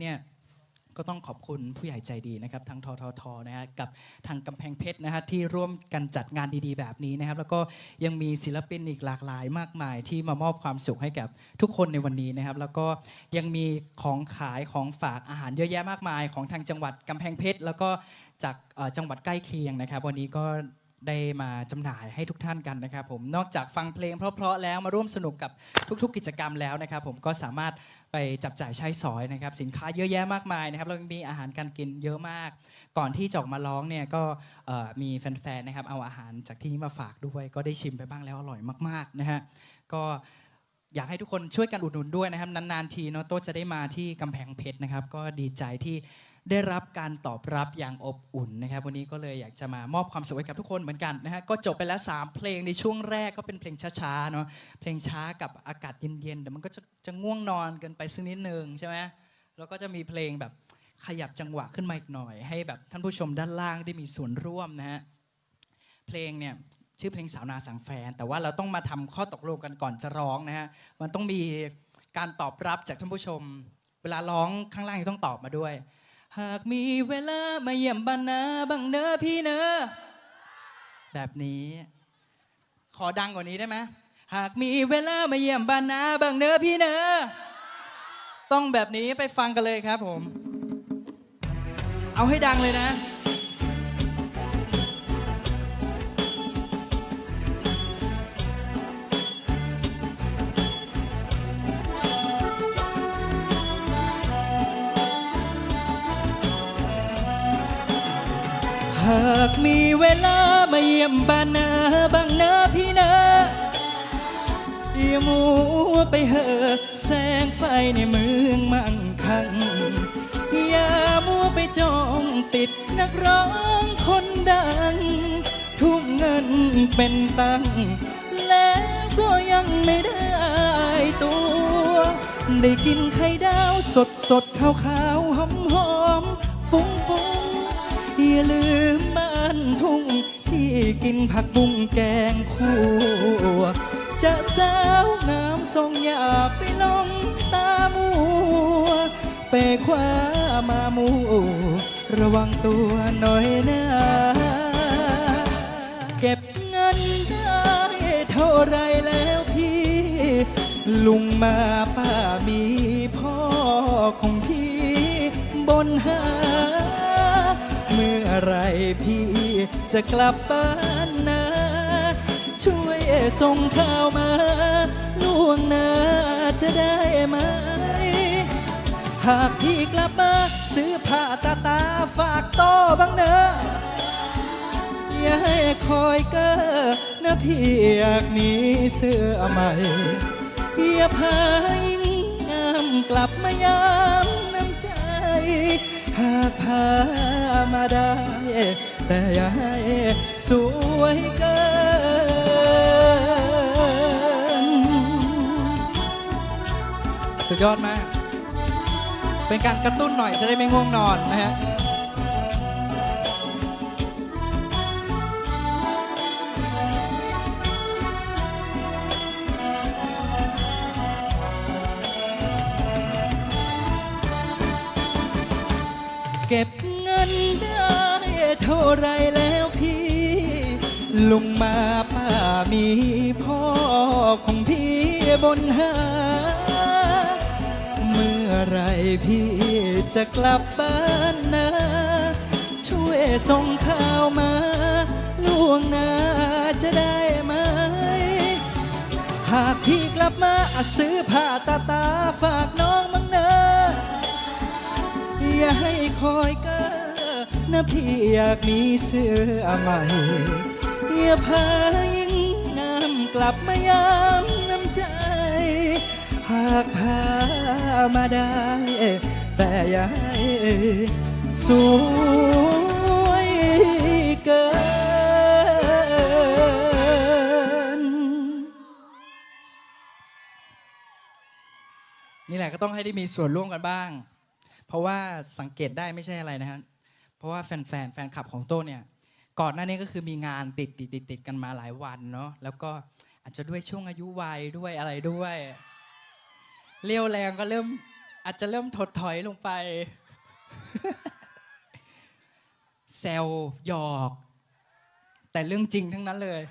เนี่ยก็ต้องขอบคุณผู้ใหญ่ใจดีนะครับทางทททนะฮะกับทางกำแพงเพชรนะฮะที่ร่วมกันจัดงานดีๆ แบบนี้นะครับ แล้วก็ยังมีศิลปินอีกหลากหลายมากมาย ที่มามอบความสุขให้กับทุกคนในวันนี้นะครับ แล้วก็ยังมีของขายของฝากอาหารเยอะแยะมากมาย ของทางจังหวัดกำแพงเพชรแล้วก็จากจังหวัดใกล้เคียงนะครับ วันนี้ก็ ได้มาจำหน่ายให้ทุกท่านกันนะครับผมนอกจากฟังเพลงเพราะๆแล้วมาร่วมสนุกกับทุกๆ กิจกรรมแล้วนะครับผมก็สามารถไปจับจ่ายใช้สอยนะครับสินค้าเยอะแยะมากมายนะครับแล้วก็มีอาหารการกินเยอะมาก ก่อนที่จะออกมาร้องเนี่ยก็เอ่อมีแฟนๆนะครับเอาอาหารจากที่นี้มาฝากด้วย ก็ได้ชิมไปบ้างแล้วอร่อยมากๆนะฮะก็อยากให้ทุกคนช่วยกันอุดหนุนด้วยนะครับนานๆทีเนาะโต๊ะจะได้มาที่กำแพงเพชรนะครับก็ดีใจที่ ได้รับการตอบรับอย่างอบอุ่นนะครับ วันนี้ก็เลยอยากจะมามอบความสุขให้กับทุกคนเหมือนกันนะฮะก็จบไปแล้ว 3 เพลงในช่วงแรกก็เป็นเพลงช้าๆเนาะเพลงช้ากับอากาศเย็นๆเดี๋ยวมันก็จะจะง่วงนอนกินไปสักนิดนึงใช่ไหมแล้วก็จะมีเพลงแบบขยับจังหวะขึ้นมาอีกหน่อย ให้แบบท่านผู้ชมด้านล่างได้มีส่วนร่วมนะฮะเพลงเนี่ยชื่อเพลงสาวนาสังแฟน แต่ว่าเราต้องมาทำข้อตกลงกันก่อนจะร้องนะฮะมันต้องมีการตอบรับจากท่านผู้ชม เวลาร้องข้างล่างต้องตอบมาด้วย หากมีเวลามาเยี่ยมบ้านนาบังเนอพี่เนอแบบนี้ ขอดังกว่านี้ได้ไหมหากมีเวลามาเยี่ยมบ้านนาบังเนอพี่เนอต้องแบบนี้ไปฟังกันเลยครับผม เอาให้ดังเลยนะ หากมีเวลามาเยี่ยมบ้านนาบังนาพี่นาอย่ามัวไปเหอะแสงไฟในเมืองมั่งคั่งอย่ามัวไปจ้องติดนักร้องคนดัง ทุ่มเงินเป็นตังแล้วก็ยังไม่ได้ตัว ได้กินไข่ดาวสดสดขาวขาวหอมหอมฟุ้งฟุ้ง อย่ลืมบ้านทุ่งที่กินผักบุ้งแกงคั่วจะสาวน้ำทรงอย่าไปลงตามัว ไปคว้ามามูระวังตัวหน่อยนะเก็บเงินได้เท่าไรแล้วพี่ ลุงมาป้ามีพ่อของพี่บนหา พี่จะกลับบ้านนะ ช่วยส่งข่าวมาล่วงหน้าจะได้ไหม หากพี่กลับมาซื้อผ้าตาตาฝากโตอบ้างเนอะอย่าให้คอยเกอนะพี่อยากมีเสื้อใหม่อย่าพายงามกลับมายามน้ำใจ หากพามาได้ แต่อย่าให้สวยเกิน สุดยอดมาก เป็นการกระตุ้นหน่อยจะได้ไม่ง่วงนอนนะฮะ เก็บเงินได้เท่าไรแล้วพี่ ลุงมาป้ามีพ่อของพี่บนหา เมื่อไรพี่จะกลับบ้านนะ ช่วยส่งข่าวมาล่วงหน้าจะได้ไหม หากพี่กลับมาซื้อผ้าตาตาฝากน้องมั้งนะ อย่าให้คอยเกอนะพี่อยากมีเสื้อใหม่อย่าพายิ่งงามกลับมายามน้ำใจ หากพามาได้ แต่อย่าให้สวยเกิน นี่แหละก็ต้องให้ได้มีส่วนร่วมกันบ้าง เพราะว่าสังเกตได้ไม่ใช่อะไรนะฮะเพราะว่าแฟนๆแฟนคลับของโต้เนี่ยก่อนหน้านี้ก็คือมีงานติดติดติดติดกันมาหลายวันเนาะแล้วก็อาจจะด้วยช่วงอายุวัยด้วยอะไรด้วยเรี่ยวแรงก็เริ่มอาจจะเริ่มถดถอยลงไปแซวหยอก แต่เรื่องจริงทั้งนั้นเลย